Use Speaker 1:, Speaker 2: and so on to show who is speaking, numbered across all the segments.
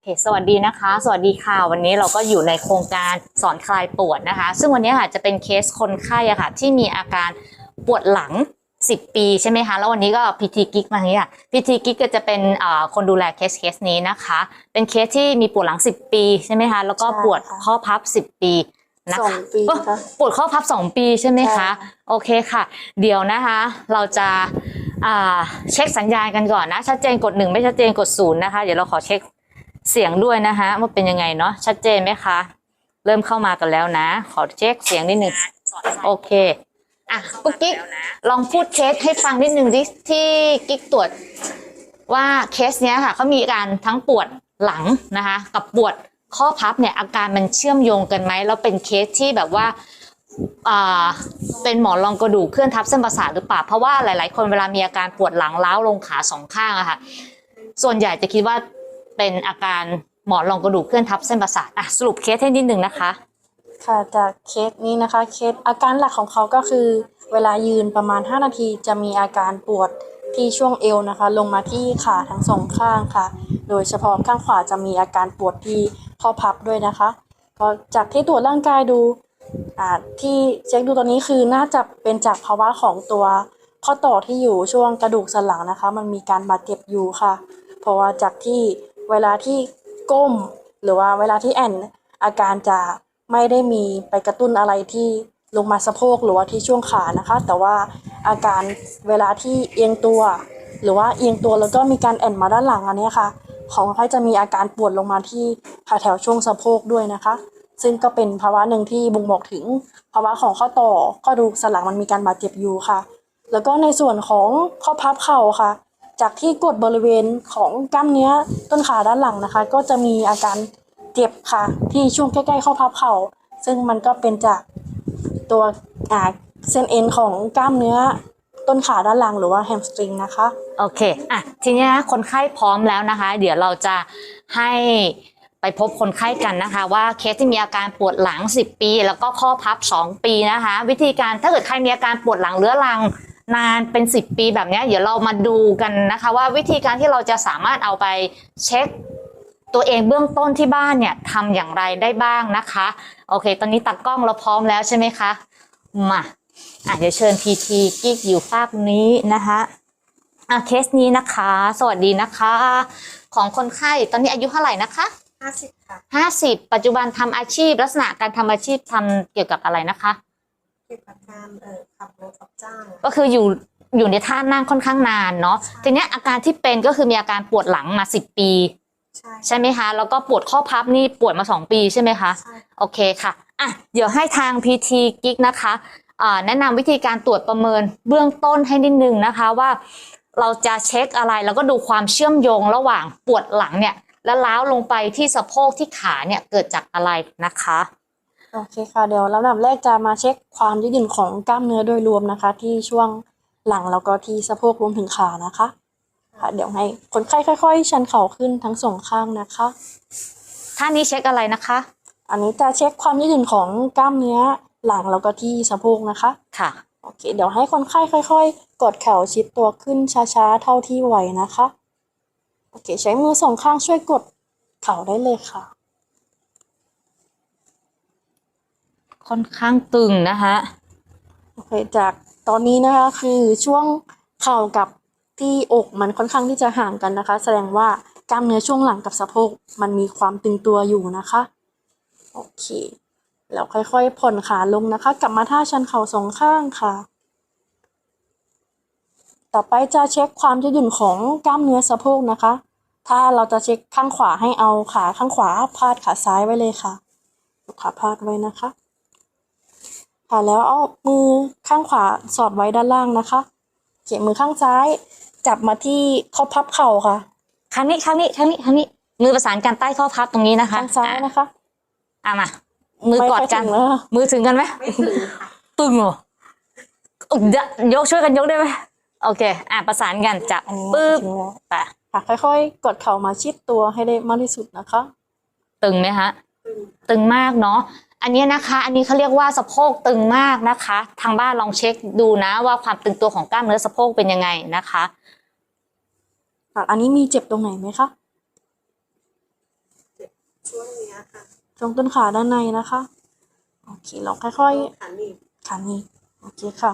Speaker 1: โอเคสวัสดีนะคะ สวัสดีค่ะ วันนี้เราก็อยู่ในโครงการสอนคลายปวดนะคะ ซึ่งวันนี้ค่ะจะเป็นเคสคนไข้อะค่ะ ที่มีอาการปวดหลัง 10 ปีใช่ไหมคะ แล้ววันนี้ก็พีทีกิ๊กมาอย่างนี้ค่ะพีทีกิ๊กก็จะเป็นอ่าคนดูแลเคสเคสนี้นะคะ เป็นเคสที่มีปวดหลัง 10 ปีใช่ไหมคะ แล้วก็
Speaker 2: ใช่
Speaker 1: ปวด
Speaker 2: ค่ะ
Speaker 1: ข้อพับ 10 ปีนะ
Speaker 2: สอ
Speaker 1: คะ
Speaker 2: งปี
Speaker 1: ก็
Speaker 2: นะคะ
Speaker 1: ปวดข้อพับ 2 ปีใช่ไหม
Speaker 2: ใช่
Speaker 1: คะ
Speaker 2: ค่ะ
Speaker 1: โอเคค่ะ เดี๋ยวนะคะ เราจะอ่าเช็คสัญญาณกันก่อนนะ ชัดเจนกดหนึ่งไม่ชัดเจนกดศูนย์นะคะ เดี๋ยวเราขอเช็ค เสียงด้วยนะคะว่าเป็นยังไงเนาะชัดเจนไหมคะ เริ่มเข้ามากันแล้วนะ ขอเช็คเสียงนิดหนึ่งโอเคอะปุ๊กกิ๊กลองพูดเคสให้ฟังนิดหนึ่งดิที่กิ๊กตรวจว่าเคสเนี้ยค่ะเขามีอาการทั้งปวดหลังนะคะ กับปวดข้อพับเนี่ยอาการมันเชื่อมโยงกันไหมแล้วเป็นเคสที่แบบว่าอ่าเป็นหมอนรองกระดูกเคลื่อนทับเส้นประสาทหรือเปล่าเพราะว่าหลาย ๆ คนเวลามีอาการปวดหลังล้าวลงขาสองข้างอะค่ะ ส่วนใหญ่จะคิดว่า เป็นอาการหมอนรองกระดูกเคลื่อนทับเส้นประสาทอะสรุปเคสให้นิดนึงนะคะ
Speaker 2: ค่ะจากเคสนี้นะคะเคสอาการหลักของเขาก็คือ เวลายืนประมาณ 5 นาทีจะมีอาการปวดที่ช่วงเอวนะคะ ลงมาที่ขาทั้งสองข้างค่ะ โดยเฉพาะข้างขวาจะมีอาการปวดที่ข้อพับด้วยนะคะก็จากที่ตรวจร่างกายดูอ่าที่เช็คดูตอนนี้คือน่าจะเป็นจากภาวะของตัวข้อต่อที่อยู่ช่วงกระดูกสันหลังนะคะ มันมีการบาดเจ็บอยู่ค่ะ เพราะว่าจากที่ เวลาที่ก้ม หรือว่าเวลาที่แอนอาการจะไม่ได้มีไปกระตุ้นอะไรที่ลงมาสะโพกหรือว่าที่ช่วงขานะคะ แต่ว่าอาการเวลาที่เอียงตัว หรือว่าเอียงตัวแล้วก็มีการแอนมาด้านหลังอันนี้ค่ะ ของคนไข้จะมีอาการปวดลงมาที่แถวช่วงสะโพกด้วยนะคะ ซึ่งก็เป็นภาวะหนึ่งที่บ่งบอกถึงภาวะของข้อต่อข้อดูสันหลังมันมีการบาดเจ็บอยู่ค่ะ แล้วก็ในส่วนของข้อพับเข่าค่ะ จากที่กดบริเวณของกล้ามเนื้อต้นขาด้านหลังนะคะ ก็จะมีอาการเจ็บค่ะ ที่ช่วงใกล้ๆข้อพับเข่า ซึ่งมันก็เป็นจากตัวเส้นเอ็นของกล้ามเนื้อต้นขาด้านหลังหรือว่าแฮมสตริงนะคะ
Speaker 1: โอเคอะทีนี้นะคนไข้พร้อมแล้วนะคะ เดี๋ยวเราจะให้ไปพบคนไข้กันนะคะ ว่าเคสที่มีอาการปวดหลัง 10 ปี แล้วก็ข้อพับ 2 ปีนะคะ วิธีการถ้าเกิดใครมีอาการปวดหลังเรื้อรัง นานเป็น 10 ปีแบบเนี้ยเดี๋ยวเรามาดูกันนะคะ ว่าวิธีการที่เราจะสามารถเอาไปเช็คตัวเองเบื้องต้นที่บ้านเนี่ยทำอย่างไรได้บ้างนะคะ โอเค ตอนนี้ตักกล้องเราพร้อมแล้วใช่ไหมคะ มาอะเดี๋ยวเชิญพีทีกิ๊กอยู่ภาคนี้นะคะอะเคสนี้นะคะ สวัสดีนะคะ ของคนไข้ตอนนี้อายุเท่าไหร่นะคะ
Speaker 2: ห้าสิบค่ะ
Speaker 1: ห้าสิบปัจจุบันทำอาชีพลักษณะการทำอาชีพทำเกี่ยวกับอะไรนะคะ
Speaker 2: เกี่ยวกับการเอ่อขับรถรับจ้าง
Speaker 1: ก็คืออยู่อยู่ในท่านั่งค่อนข้างนานเนาะ ทีเนี้ยอาการที่เป็นก็คือมีอาการปวดหลังมาสิบปี
Speaker 2: ใช่
Speaker 1: ใช่ไหมคะ แล้วก็ปวดข้อพับนี่ปวดมาสองปีใช่ไหมคะ
Speaker 2: ใช่
Speaker 1: โอเคค่ะ อะ เดี๋ยวให้ทาง PT กิ๊กนะคะอ่าแนะนำวิธีการตรวจประเมินเบื้องต้นให้นิดนึงนะคะว่าเราจะเช็คอะไรแล้วก็ดูความเชื่อมโยงระหว่างปวดหลังเนี่ย แล้วล้าวลงไปที่สะโพกที่ขาเนี่ยเกิดจากอะไรนะคะ
Speaker 2: โอเคค่ะเดี๋ยวลำดับแรกจะมาเช็คความยืดหยุ่นของกล้ามเนื้อโดยรวมนะคะ ที่ช่วงหลังแล้วก็ที่สะโพกรวมถึงขานะคะค่ะเดี๋ยวให้คนไข้ค่อย ๆ ชันเข่าขึ้นทั้งสองข้างนะคะ
Speaker 1: ท่านี้เช็คอะไรนะคะ
Speaker 2: อันนี้จะเช็คความยืดหยุ่นของกล้ามเนื้อหลังแล้วก็ที่สะโพกนะคะ
Speaker 1: ค่ะ
Speaker 2: โอเค เดี๋ยวให้คนไข้ค่อย ๆ กดเข่าชิดตัวขึ้นช้าๆเท่าที่ไหวนะคะโอเค ใช้มือสองข้างช่วยกดเข่าได้เลยค่ะ
Speaker 1: ค่อนข้างตึงนะคะ
Speaker 2: โอเคจากตอนนี้นะคะคือช่วงเข่ากับที่อกมันค่อนข้างที่จะห่างกันนะคะ แสดงว่ากล้ามเนื้อช่วงหลังกับสะโพกมันมีความตึงตัวอยู่นะคะโอเคแล้วค่อยๆผ่อนขาลงนะคะ กลับมาท่าชันเข่าสองข้างค่ะ ต่อไปจะเช็คความยืดหยุ่นของกล้ามเนื้อสะโพกนะคะ ถ้าเราจะเช็คข้างขวาให้เอาขาข้างขวาพาดขาซ้ายไว้เลยค่ะขาพาดไว้นะคะ ค่ะแล้วเอามือข้างขวาสอดไว้ด้านล่างนะคะเขียมือข้างซ้าย จับมาที่ข้อพับเข่าค่ะ
Speaker 1: ครั้งนี้ครั้งนี้ครั้งนี้ครั้งนี้ มือประสานกันใต้ข้อพับตรงนี้นะคะ
Speaker 2: ข้างซ้ายนะคะ
Speaker 1: อะมา มือกอดกัน
Speaker 2: ไม่ค่อยถึงแล้ว
Speaker 1: มือถึงกันไหมไม่ถึงตึงเหรออุ๊ยเดี๋ยวยกช่วยกันยกได้ไหมโอเค อะประสานกันจับ
Speaker 2: อันนี้
Speaker 1: ปึ๊บ
Speaker 2: ถึงแล้ว
Speaker 1: ไป
Speaker 2: ค่ะค่อยๆ กดเข่ามาชิดตัวให้ได้มากที่สุดนะคะ
Speaker 1: ตึงไหมคะตึงมากเนาะ อันนี้นะคะ อันนี้เขาเรียกว่าสะโพกตึงมากนะคะ ทางบ้านลองเช็คดูนะว่าความตึงตัวของกล้ามเนื้อสะโพกเป็นยังไงนะคะ
Speaker 2: ค่ะอันนี้มีเจ็บตรงไหนไหมคะ
Speaker 3: ช่วงเนี้ยค่ะ
Speaker 2: ช่วงต้นขาด้านในนะคะ โอเคลองค่อย
Speaker 3: ขาหนีบ
Speaker 2: ๆขานี้โอเคค่ะ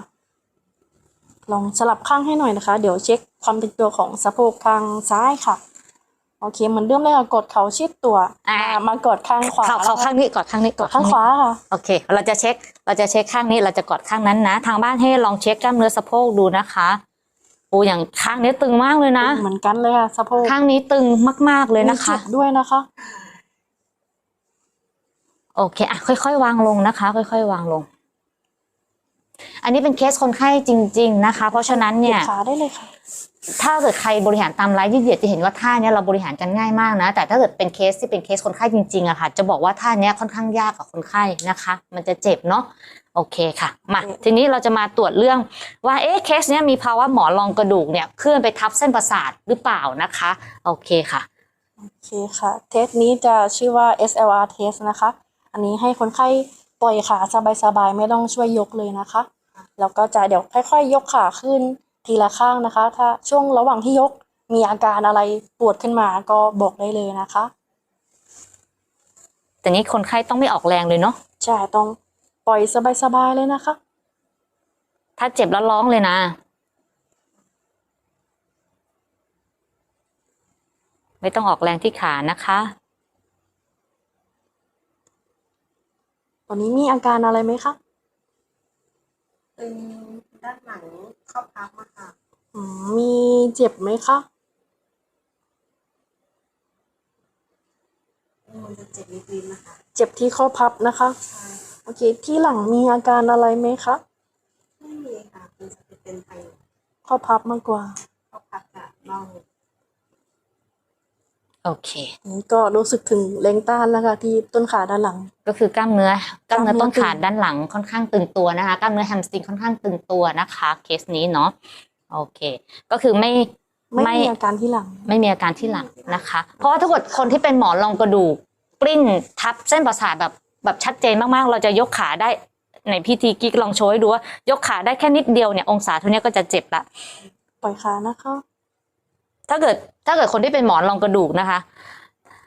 Speaker 2: ลองสลับข้างให้หน่อยนะคะ เดี๋ยวเช็คความเป็นตัวของสะโพกทางซ้ายค่ะ โอเคเหมือนเดิมเลยค่ะกดเข่าชิดตัว
Speaker 1: อ่ามา
Speaker 2: มากดข้างขวา
Speaker 1: เขาเขา
Speaker 2: นะคะ
Speaker 1: ข้างนี้กอดข้างนี้
Speaker 2: กดข้างขวาค่ะ
Speaker 1: โอเค เราจะเช็ค เราจะเช็คข้างนี้เราจะกอดข้างนั้นนะ ทางบ้านให้ลองเช็คกล้ามเนื้อสะโพกดูนะคะโอ้อย่างข้างนี้ตึงมากเลยนะ
Speaker 2: เหมือนกันเลยค่ะสะโพก
Speaker 1: ข้างนี้ตึงมาก ๆเลยนะคะ
Speaker 2: มีจุดด้วยนะคะ
Speaker 1: โอเคอะค่อยๆ วางลงนะคะ ค่อย ๆ วางลง อันนี้เป็นเคสคนไข้จริง ๆ นะคะ เพราะฉะนั้นเนี่ย
Speaker 2: ขาได้เลยค่ะ
Speaker 1: ถ้าเกิดใครบริหารตามไลฟ์ยืดเหยียดจะเห็นว่าท่าเนี้ยเราบริหารกันง่ายมากนะ แต่ถ้าเกิดเป็นเคสที่เป็นเคสคนไข้จริงๆอะค่ะ จะบอกว่าท่าเนี้ยค่อนข้างยากกับคนไข้นะคะ มันจะเจ็บเนาะโอเคค่ะมาทีนี้เราจะมาตรวจเรื่องว่าเอ๊ะเคสเนี้ยมีภาวะหมอนรองกระดูกเนี่ยเคลื่อนไปทับเส้นประสาทหรือเปล่านะคะโอเคค่ะ
Speaker 2: โอเคค่ะ เทสนี้จะชื่อว่า SLR test นะคะ อันนี้ให้คนไข้ปล่อยขาสบายๆไม่ต้องช่วยยกเลยนะคะแล้วก็จะเดี๋ยวค่อยๆยกขาขึ้น ทีละข้างนะคะ ถ้าช่วงระหว่างที่ยกมีอาการอะไรปวดขึ้นมาก็บอกได้เลยนะคะ
Speaker 1: แต่นี้คนไข้ต้องไม่ออกแรงเลยเนาะ
Speaker 2: ใช่ต้องปล่อยสบายๆเลยนะคะ
Speaker 1: ถ้าเจ็บแล้วร้องเลยนะ ไม่ต้องออกแรงที่ขานะคะ
Speaker 2: ตอนนี้มีอาการอะไรไหมคะ
Speaker 3: ตึง ด้านหลังเข้าพับมาค่ะ
Speaker 2: อืมมีเจ็บไหมคะ
Speaker 3: มันจะเจ็บนิดๆนะคะ
Speaker 2: เจ็บที่ข้อพับนะคะ
Speaker 3: ใช่
Speaker 2: โอเค ที่หลังมีอาการอะไรไหมคะ
Speaker 3: ไม่มีค่ะมันจะเป็นไป
Speaker 2: ข้อพับมากกว่า
Speaker 3: เข้าพับกับน่อง
Speaker 1: โอเค
Speaker 2: นี่ก็รู้สึกถึงแรงต้านแล้วค่ะที่ต้นขาด้านหลัง
Speaker 1: ก็คือกล้ามเนื้อกล้ามเนื้อก
Speaker 2: ล้ามเนื้อ
Speaker 1: ต้นขา
Speaker 2: ตึง
Speaker 1: ด้านหลังค่อนข้างตึงตัวนะคะกล้ามเนื้อแฮมสตริงค่อนข้างตึงตัวนะคะเคสนี้เนาะโอเค ก็คือไม่
Speaker 2: ไม่
Speaker 1: ไม่
Speaker 2: มีอาการที่หลัง
Speaker 1: ไม่มีอาการที่หลังนะคะ เพราะว่าถ้าเกิดคนที่เป็นหมอนรองกระดูกปริ้นทับเส้นประสาทแบบแบบชัดเจนมากๆ เราจะยกขาได้ในพิธีกิ๊กลองโชว์ให้ดูว่ายกขาได้แค่นิดเดียวเนี่ยองศาเท่านี้ก็จะเจ็บละ
Speaker 2: ปล่อยขานะคะ
Speaker 1: ถ้าเกิดถ้าเกิดคนที่เป็นหมอนรองกระดูกนะคะ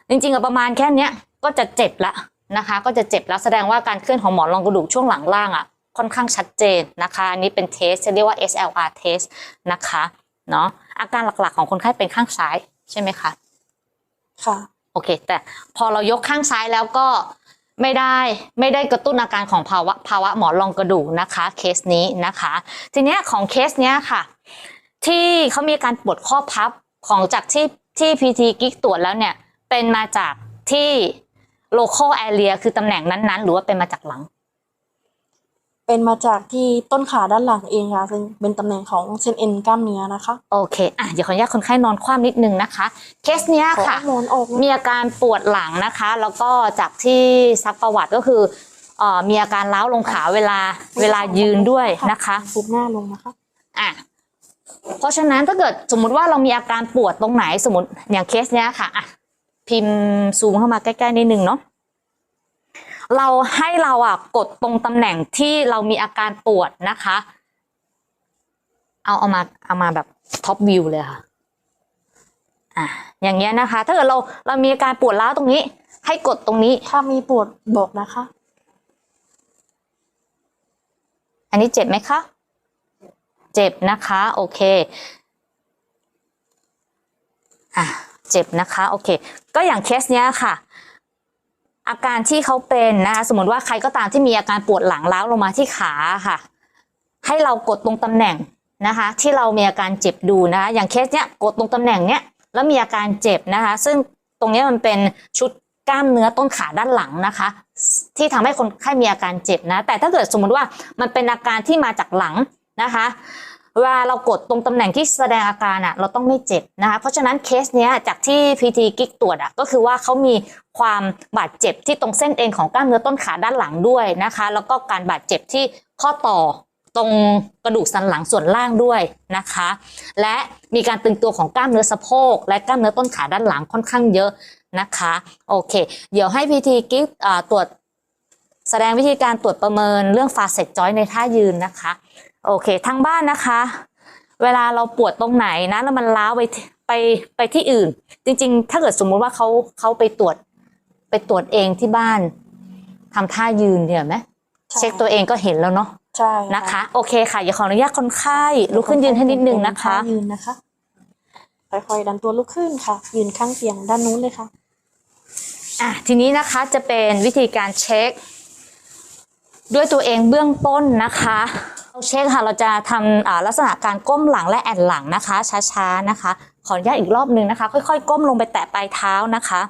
Speaker 1: จริงๆอะประมาณแค่เนี้ยก็จะเจ็บละนะคะ ก็จะเจ็บแล้วแสดงว่าการเคลื่อนของหมอนรองกระดูกช่วงหลังล่างอะค่อนข้างชัดเจนนะคะอันนี้เป็นเทสจะเรียกว่า SLR test นะคะเนาะอาการหลักๆของคนไข้เป็นข้างซ้ายใช่ไหมคะ
Speaker 2: ค่ะ
Speaker 1: โอเค แต่พอเรายกข้างซ้ายแล้วก็ไม่ได้ไม่ได้กระตุ้นอาการของภาวะภาวะหมอนรองกระดูกนะคะเคสนี้นะคะ ทีเนี้ยของเคสเนี้ยค่ะ ที่เขามีอาการปวดข้อพับ ของจากที่ที่พีทีกิ๊กตรวจแล้วเนี่ย เป็นมาจากที่ local area คือตำแหน่งนั้นๆ หรือว่าเป็นมาจากหลัง
Speaker 2: เป็นมาจากที่ต้นขาด้านหลังเองค่ะซึ่งเป็นตำแหน่งของเส้นเอ็นกล้ามเนื้อนะคะ
Speaker 1: โอเค อะ เดี๋ยวขออนุญาตคนไข้นอนคว่ำนิดนึงนะคะ เคสเนี้ย
Speaker 2: ขอ
Speaker 1: ค่ะ
Speaker 2: เอาหมอนออกนะ
Speaker 1: มีอาการปวดหลังนะคะ แล้วก็จากที่ซักประวัติก็คือเอ่อมีอาการล้าวลงขาเวลาเวลายืนด้วยนะคะ
Speaker 2: ฟุบหน้าลงนะคะ
Speaker 1: อะ เพราะฉะนั้นถ้าเกิดสมมุติว่าเรามีอาการปวดตรงไหนสมมติอย่างเคสเนี้ยค่ะอะพิมพ์ซูมเข้ามาใกล้ๆนิดนึงเนาะเราให้เราอะกดตรงตำแหน่งที่เรามีอาการปวดนะคะ เอาเอามาเอามาแบบท็อปวิวเลยค่ะอะอย่างเงี้ยนะคะ ถ้าเกิดเราเรามีอาการปวดร้าวตรงนี้ ให้กดตรงนี้
Speaker 2: ถ้ามีปวดบอกนะคะ
Speaker 1: อันนี้เจ็บไหมคะ เจ็บนะคะ โอเคอะเจ็บนะคะ โอเค ก็อย่างเคสเนี้ยค่ะ อาการที่เขาเป็นนะคะสมมติว่าใครก็ตามที่มีอาการปวดหลังล้าวลงมาที่ขาค่ะ ให้เรากดตรงตำแหน่งนะคะ ที่เรามีอาการเจ็บดูนะคะอย่างเคสเนี้ยกดตรงตำแหน่งเนี้ยแล้วมีอาการเจ็บนะคะ ซึ่งตรงเนี้ยมันเป็นชุดกล้ามเนื้อต้นขาด้านหลังนะคะ ที่ทำให้คนไข้มีอาการเจ็บนะ แต่ถ้าเกิดสมมติว่ามันเป็นอาการที่มาจากหลัง นะคะเวลาเรากดตรงตำแหน่งที่แสดงอาการอะเราต้องไม่เจ็บนะคะ เพราะฉะนั้นเคสเนี้ยจากที่พีทีกิ๊กตรวจอะก็คือว่าเขามีความบาดเจ็บที่ตรงเส้นเอ็นของกล้ามเนื้อต้นขาด้านหลังด้วยนะคะ แล้วก็การบาดเจ็บที่ข้อต่อตรงกระดูกสันหลังส่วนล่างด้วยนะคะ และมีการตึงตัวของกล้ามเนื้อสะโพก และกล้ามเนื้อต้นขาด้านหลังค่อนข้างเยอะนะคะโอเค เดี๋ยวให้พีทีกิ๊กตรวจแสดงวิธีการตรวจประเมินเรื่องฟาเซตจอยในท่ายืนนะคะ โอเคทางบ้านนะคะ เวลาเราปวดตรงไหนนะแล้วมันล้าวไปที่ไปไปที่อื่น จริง ๆ ถ้าเกิดสมมุติว่าเขาเขาไปตรวจ ไปตรวจเองที่บ้านทำท่ายืนเดี๋ยวไหม
Speaker 2: ใช่
Speaker 1: เช็คตัวเองก็เห็นแล้วเนาะ
Speaker 2: ใช่
Speaker 1: นะคะ โอเคค่ะอย่าขออนุญาตคนไข้ลุกขึ้นยืนให้นิดนึงนะคะ
Speaker 2: ยืนนะคะค่อยๆดันตัวลุกขึ้นค่ะ ยืนข้างเตียงด้านนู้นเลยค่ะ
Speaker 1: อะทีนี้นะคะจะเป็นวิธีการเช็ค ด้วยตัวเองเบื้องต้นนะคะ เราเช็คค่ะเราจะทำอ่าลักษณะการก้มหลังและแอนหลังนะคะ ช้าๆนะคะ ขออนุญาตอีกรอบหนึ่งนะคะ ค่อยๆ ก้มลงไปแตะปลายเท้านะคะ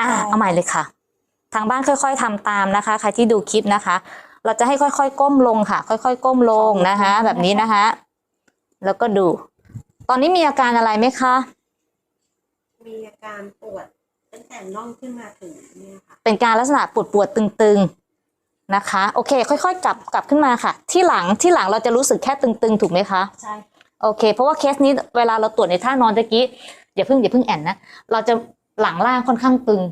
Speaker 1: อ่า
Speaker 2: ได้
Speaker 1: เอาใหม่เลยค่ะ ทางบ้านค่อย ๆทำตามนะคะ ใครที่ดูคลิปนะคะ เราจะให้ค่อย ๆ ก้มลงค่ะ ค่อย ๆ ก้มลงนะคะ แบบนี้นะคะ แล้วก็ดู ตอนนี้มีอาการอะไรไหมคะ
Speaker 3: มีอาการปวดตั้งแต่น่องขึ้นมาถึงเนี่ยค่ะ
Speaker 1: เป็นการลักษณะปวดปวดๆตึงๆ นะคะ โอเค ค่อยๆ กลับกลับขึ้นมาค่ะ ที่หลังที่หลังเราจะรู้สึกแค่ตึงๆ ถูกไหมคะ
Speaker 2: ใช่
Speaker 1: โอเค เพราะว่าเคสนี้เวลาเราตรวจในท่านอนตะกี้อย่าเพิ่งอย่าเพิ่งแอนนะ เราจะหลังล่างค่อนข้างตึง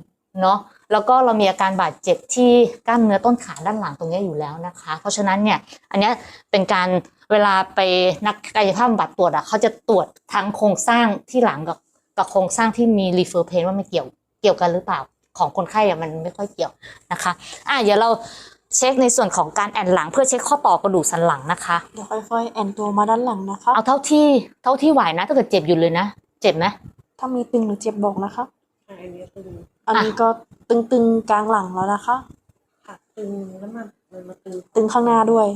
Speaker 1: เนาะ แล้วก็เรามีอาการบาดเจ็บที่กล้ามเนื้อต้นขาด้านหลังตรงนี้อยู่แล้วนะคะ เพราะฉะนั้นเนี่ย อันเนี้ยเป็นการเวลาไปนักกายภาพบำบัดตรวจอะเขาจะตรวจทั้งโครงสร้างที่หลังกับกับโครงสร้างที่มีรีเฟอร์เพนว่ามันเกี่ยวเกี่ยวกันหรือเปล่าของคนไข้อะมันไม่ค่อยเกี่ยวนะคะ อะเดี๋ยวเรา เช็คในส่วนของการแอนหลังเพื่อเช็คข้อต่อกระดูกสันหลังนะคะ
Speaker 2: เดี๋ยวค่อยๆ แอนตัวมาด้านหลังนะคะ
Speaker 1: เอาเท่าที่เท่าที่ไหวนะ ถ้าเกิดเจ็บอยู่เลยนะ เจ็บไหม
Speaker 2: ถ้ามีตึงหรือเจ็บบอกนะคะ
Speaker 3: อันนี้ตึง
Speaker 2: อันนี้ก็ตึงๆกลางหลังแล้วนะคะ
Speaker 3: ค่ะตึงแล้วมันมันมาตึง
Speaker 2: ตึงข้างหน้าด้วย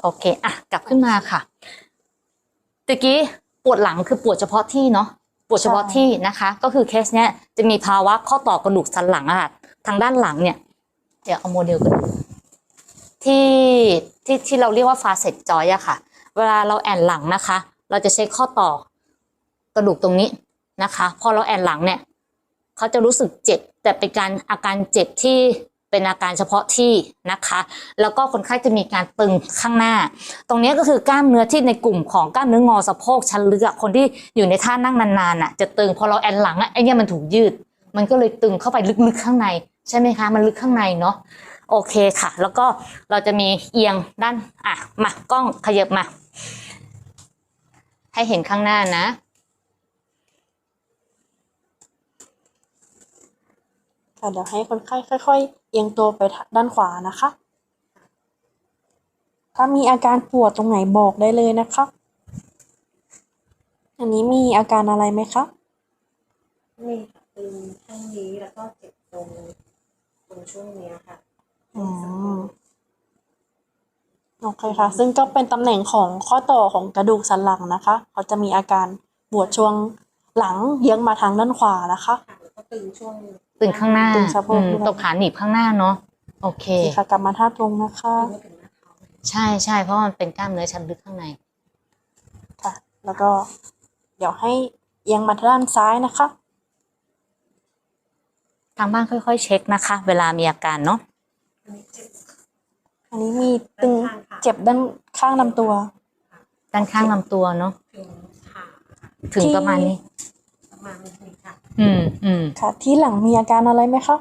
Speaker 1: โอเคอะกลับขึ้นมาค่ะตะกี้ปวดหลังคือปวดเฉพาะที่เนาะปวดเฉพาะที่นะคะ ก็คือเคสเนี้ยจะมีภาวะข้อต่อกระดูกสันหลังอะค่ะทางด้านหลังเนี่ย เดี๋ยวเอาโมเดลกันดู ที่ที่ที่เราเรียกว่าฟาเซตจอยอะค่ะ เวลาเราแอนหลังนะคะ เราจะเช็คข้อต่อกระดูกตรงนี้นะคะ พอเราแอนหลังเนี่ยเขาจะรู้สึกเจ็บ แต่เป็นการอาการเจ็บที่เป็นอาการเฉพาะที่นะคะ แล้วก็คนไข้จะมีการตึงข้างหน้า ตรงนี้ก็คือกล้ามเนื้อที่ในกลุ่มของกล้ามเนื้องอสะโพกชั้นลึกอะคนที่อยู่ในท่านั่งนานๆน่ะจะตึงพอเราแอนหลังอะไอเนี่ยมันถูกยืด มันก็เลยตึงเข้าไปลึกๆข้างใน ใช่ไหมคะ มันลึกข้างในเนาะ โอเคค่ะ แล้วก็เราจะมีเอียงด้านอะมากล้องขยับมา ให้เห็นข้างหน้านะ
Speaker 2: ค่ะเดี๋ยวให้คนไข้ค่อย ๆ เอียงตัวไปด้านขวานะคะ ถ้ามีอาการปวดตรงไหนบอกได้เลยนะคะ อันนี้มีอาการอะไรไหมคะ
Speaker 3: นี่ค่ะตึงข้างนี้แล้วก็เจ็บตรงตรงช่วงเนี้ยค่ะ
Speaker 2: อืมโอเคค่ะ ซึ่งก็เป็นตำแหน่งของข้อต่อของกระดูกสันหลังนะคะ เขาจะมีอาการปวดช่วงหลังเยื้องมาทางด้านขวานะคะ
Speaker 3: ค่ะแล้วก็ตึงช่วง
Speaker 1: ตึงข้างหน้า
Speaker 2: ตึงสะโพก
Speaker 1: อืม
Speaker 2: ด้วย
Speaker 1: ตบขาหนีบข้างหน้าเนาะโอเค
Speaker 2: โอเคค่ะกลับมาท่าตรงนะคะ
Speaker 3: ตึงไม่ถึงหน้าท้อง
Speaker 1: ใช่ใช่เพราะมันเป็นกล้ามเนื้อชั้นลึกข้างใน
Speaker 2: ค่ะ แล้วก็เดี๋ยวให้เอียงมาทางด้านซ้ายนะคะ
Speaker 1: ทางบ้านค่อยๆ เช็คนะคะ เวลามีอาการเนาะ
Speaker 3: อันนี้เจ็บ
Speaker 2: อันนี้มีตึง
Speaker 3: ด้านข้างค่ะ
Speaker 2: เจ็บด้านข้างลำตัว
Speaker 1: ด้านข้างลำตัวเนาะ
Speaker 3: ถึงขาค่ะ
Speaker 1: ถึงประมาณนี้
Speaker 3: ประมาณนี้ค่ะ
Speaker 1: อืมอืม
Speaker 2: ค่ะ ที่หลังมีอาการอะไรไหมคะ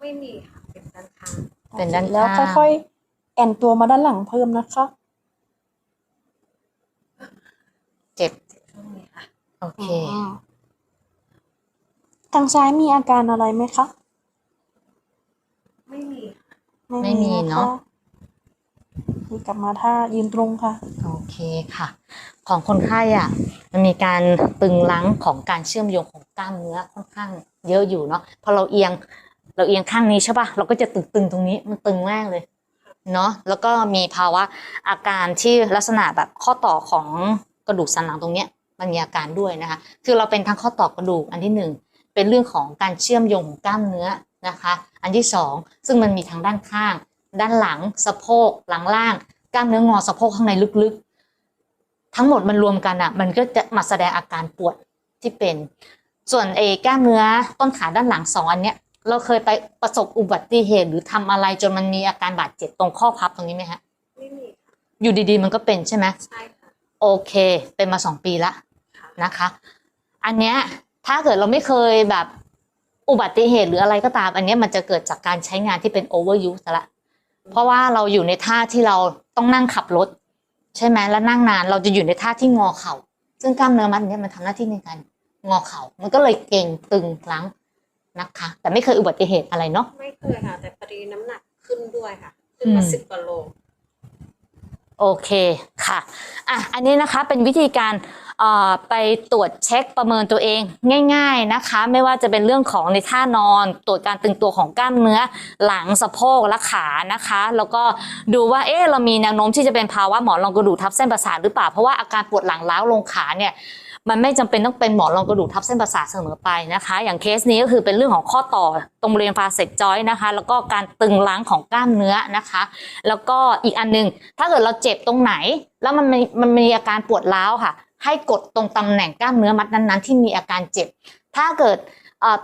Speaker 3: ไม่มีค่ะเป็นด้านข้าง
Speaker 1: เป็นด้าน
Speaker 2: แล้ว
Speaker 1: ข้าง
Speaker 2: ค่อยๆแอนตัวมาด้านหลังเพิ่มนะคะ
Speaker 1: เจ็บ
Speaker 3: เจ็บช่วงนี้ค่ะ
Speaker 1: โอเค
Speaker 2: อืมทางซ้ายมีอาการอะไรไหมคะ
Speaker 3: ไม่มีค่ะ
Speaker 1: ไม่มีเนอะ
Speaker 2: มีกลับมาท่ายืนตรงค่ะ
Speaker 1: โอเคค่ะ ของคนไข้อะ มันมีการตึงรั้งของการเชื่อมโยงของกล้ามเนื้อค่อนข้างเยอะอยู่เนาะพอเราเอียง เราเอียงข้างนี้ใช่ปะเราก็จะตึงๆตรงนี้มันตึงมากเลย เนาะแล้วก็มีภาวะอาการที่ลักษณะแบบข้อต่อของกระดูกสันหลังตรงเนี้ย มันมีอาการด้วยนะคะ คือเราเป็นทั้งข้อต่อกระดูกอันที่หนึ่งเป็นเรื่องของการเชื่อมโยงของกล้ามเนื้อ นะคะ อันที่สองซึ่งมันมีทางด้านข้าง ด้านหลังสะโพกหลังล่างกล้ามเนื้องอสะโพกข้างในลึกๆ ทั้งหมดมันรวมกันอะ มันก็จะมาแสดงอาการปวดที่เป็น ส่วนเอกล้ามเนื้อต้นขาด้านหลังสองอันเนี้ยเราเคยไปประสบอุบัติเหตุหรือทำอะไรจนมันมีอาการบาดเจ็บตรงข้อพับตรงนี้ไหมฮะ
Speaker 3: ไม่มีค่ะ
Speaker 1: อยู่ดีๆ มันก็เป็นใช่ไหม
Speaker 3: ใช่ค่ะ
Speaker 1: โอเค เป็นมาสองปีละนะคะ อันเนี้ยถ้าเกิดเราไม่เคยแบบ อุบัติเหตุหรืออะไรก็ตาม อันเนี้ยมันจะเกิดจากการใช้งานที่เป็น overuse ละ เพราะว่าเราอยู่ในท่าที่เราต้องนั่งขับรถ ใช่ไหมแล้วนั่งนานเราจะอยู่ในท่าที่งอเข่า ซึ่งกล้ามเนื้อมัดเนี้ยมันทำหน้าที่ในการงอเข่า มันก็เลยเก่งตึงครั้งนะคะ แต่ไม่เคยอุบัติเหตุอะไรเนาะ
Speaker 3: ไม่เคยค่ะ แต่พอดีน้ำหนักขึ้นด้วยค่ะ ขึ้นมา
Speaker 1: อืม
Speaker 3: สิบกว่าโล
Speaker 1: โอเคค่ะอะ อันนี้นะคะเป็นวิธีการเอ่อ ไปตรวจเช็คประเมินตัวเองง่าย ๆนะคะ ไม่ว่าจะเป็นเรื่องของในท่านอน ตรวจการตึงตัวของกล้ามเนื้อ หลังสะโพกและขานะคะ แล้วก็ดูว่าเอ๊ะเรามีแนวโน้มที่จะเป็นภาวะหมอนรองกระดูกทับเส้นประสาทหรือเปล่าเพราะว่าอาการปวดหลังล้าวลงขาเนี่ยมันไม่จำเป็นต้องเป็นหมอนรองกระดูกทับเส้นประสาทเสมอไปนะคะ อย่างเคสนี้ก็คือเป็นเรื่องของข้อต่อตรงบริเวณฟาเซตจอยนะคะ แล้วก็การตึงล้างของกล้ามเนื้อนะคะ แล้วก็อีกอันหนึง ถ้าเกิดเราเจ็บตรงไหน แล้วมันมีมันมีอาการปวดร้าวค่ะ ให้กดตรงตำแหน่งกล้ามเนื้อมัดนั้นๆ ที่มีอาการเจ็บ ถ้าเกิด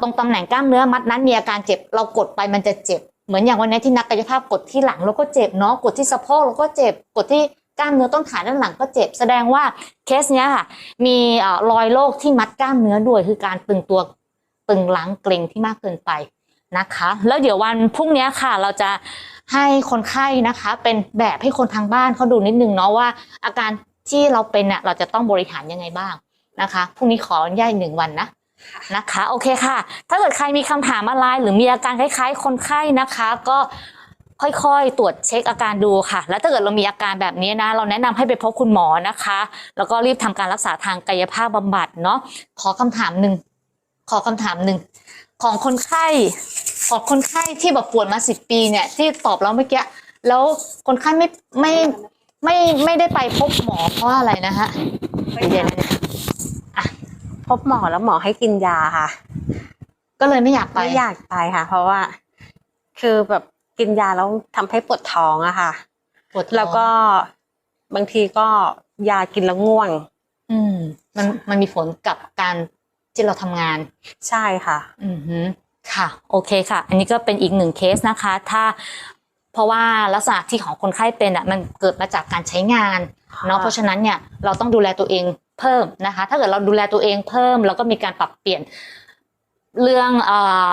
Speaker 1: ตรงตำแหน่งกล้ามเนื้อมัดนั้นมีอาการเจ็บ เรากดไปมันจะเจ็บ เหมือนอย่างวันนี้ที่นักกายภาพกดที่หลังเราก็เจ็บเนาะกดที่สะโพกเราก็เจ็บกดที่กล้ามเนื้อต้นขาด้านหลังก็เจ็บ แสดงว่าเคสเนี้ยค่ะ มีรอยโรคที่มัดกล้ามเนื้อด้วยคือการตึงตัวตึงหล้างเกร็งที่มากเกินไปนะคะ แล้วเดี๋ยววันพรุ่งนี้ค่ะ เราจะให้คนไข้นะคะ เป็นแบบให้คนทางบ้านเขาดูนิดนึงเนาะว่า อาการ ที่เราเป็นน่ะเราจะต้องบริหารยังไงบ้างนะคะพรุ่งนี้ขออนุญาตอีกหนึ่งวันนะนะคะ โอเคค่ะ ถ้าเกิดใครมีคำถามอะไรหรือมีอาการคล้าย ๆ คนไข้นะคะ ก็ค่อยๆ ตรวจเช็คอาการดูค่ะ แล้วถ้าเกิดเรามีอาการแบบนี้นะ เราแนะนำให้ไปพบคุณหมอนะคะ แล้วก็รีบทำการรักษาทางกายภาพบำบัดเนาะขอคำถามหนึ่งขอคำถามหนึ่งของคนไข้ของคนไข้ที่แบบปวดมาสิบปีเนี่ย ที่ตอบเราเมื่อกี้แล้วคนไข้ไม่ไม่ ไม่ไม่ได้ไปพบหมอเพราะอะไรนะฮะเดี๋ยวนะ
Speaker 4: พบหมอแล้วหมอให้กินยาค่ะ
Speaker 1: ก็เลยไม่อยากไป
Speaker 4: ไม่อยากไปค่ะ เพราะว่า คือแบบกินยาแล้วทำให้ปวดท้องอะค่ะ
Speaker 1: ปวดท้อง
Speaker 4: แล้วก็บางทีก็ยากินแล้วง่วง
Speaker 1: อืม มันมันมีผลกับการที่เราทำงาน
Speaker 4: ใช่ค่ะ
Speaker 1: อือฮึค่ะ โอเคค่ะ อันนี้ก็เป็นอีกหนึ่งเคสนะคะ ถ้า เพราะว่าลักษณะที่ของคนไข้เป็นอะมันเกิดมาจากการใช้งานเนาะ
Speaker 4: ค่ะ
Speaker 1: เพราะฉะนั้นเนี่ยเราต้องดูแลตัวเองเพิ่มนะคะ ถ้าเกิดเราดูแลตัวเองเพิ่ม แล้วก็มีการปรับเปลี่ยนเรื่องเอ่อ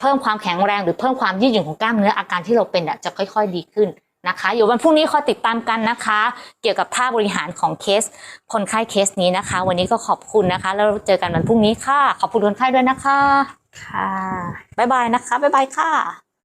Speaker 1: เพิ่มความแข็งแรงหรือเพิ่มความยืดหยุ่นของกล้ามเนื้ออาการที่เราเป็นอะจะค่อยๆดีขึ้นนะคะเดี๋ยววันพรุ่งนี้คอยติดตามกันนะคะ เกี่ยวกับท่าบริหารของเคส คนไข้เคสนี้นะคะ วันนี้ก็ขอบคุณนะคะ แล้วเจอกันวันพรุ่งนี้ค่ะ ขอบคุณคนไข้ด้วยนะคะ
Speaker 4: ค่ะ
Speaker 1: บ๊ายบายนะคะ บ๊ายบายค่ะ